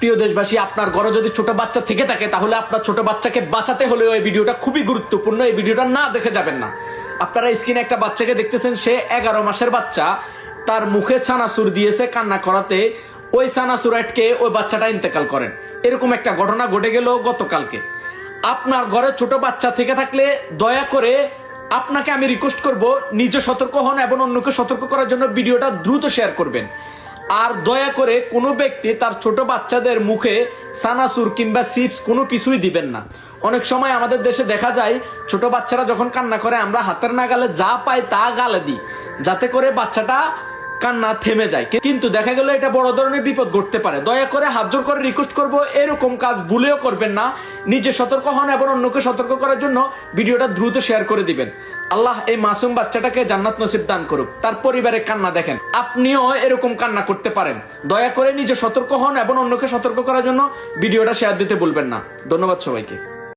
প্রিয় দেশবাসী, আপনার ঘরে যদি ছোট বাচ্চা থেকে থাকে, তাহলে আপনার ছোট বাচ্চাকে বাঁচাতে হলেও এই ভিডিওটা খুবই গুরুত্বপূর্ণ। এই ভিডিওটা না দেখে যাবেন না। আপনারা স্ক্রিনে একটা বাচ্চাকে দেখতেছেন, সে এগারো মাসের বাচ্চা। তার মুখে ছানাসুর দিয়েছে কান্না করাতে। ওই ছানাসুর আটকে ওই বাচ্চাটা ইন্তেকাল করেন। এরকম একটা ঘটনা ঘটে গেল গতকালকে। আপনার ঘরে ছোট বাচ্চা থেকে থাকলে দয়া করে আপনাকে আমি রিকোয়েস্ট করব, নিজে সতর্ক হন এবং অন্যকে সতর্ক করার জন্য ভিডিওটা দ্রুত শেয়ার করবেন। আর দয়া করে কোনো ব্যক্তি তার ছোট বাচ্চাদের মুখে সানাসুর কিংবা চিপস কোনো কিছুই দিবেন না। অনেক সময় আমাদের দেশে দেখা যায়, ছোট বাচ্চারা যখন কান্না করে, আমরা হাতের নাগালে যা পাই তা গালে দিই। যাতে করে বাচ্চাটা কান্না থেমে যায়। কিন্তু দেখা গেল এটা বড় ধরনের বিপদ ঘটতে পারে। দয়া করে হাত জোর করে রিকোয়েস্ট করব, এরকম কাজ ভুলেও করবেন না। নিজে সতর্ক হন এবং অন্যকে সতর্ক করার জন্য ভিডিওটা দ্রুত শেয়ার করে দিবেন। আল্লাহ এই মাসুম বাচ্চাটাকে জান্নাত নসিব দান করুক। তার পরিবারে কান্না দেখেন। আপনিও এরকম কান্না করতে পারেন। দয়া করে নিজে সতর্ক হন এবং অন্যকে সতর্ক করার জন্য ভিডিওটা শেয়ার দিতে ভুলবেন না। ধন্যবাদ সবাইকে।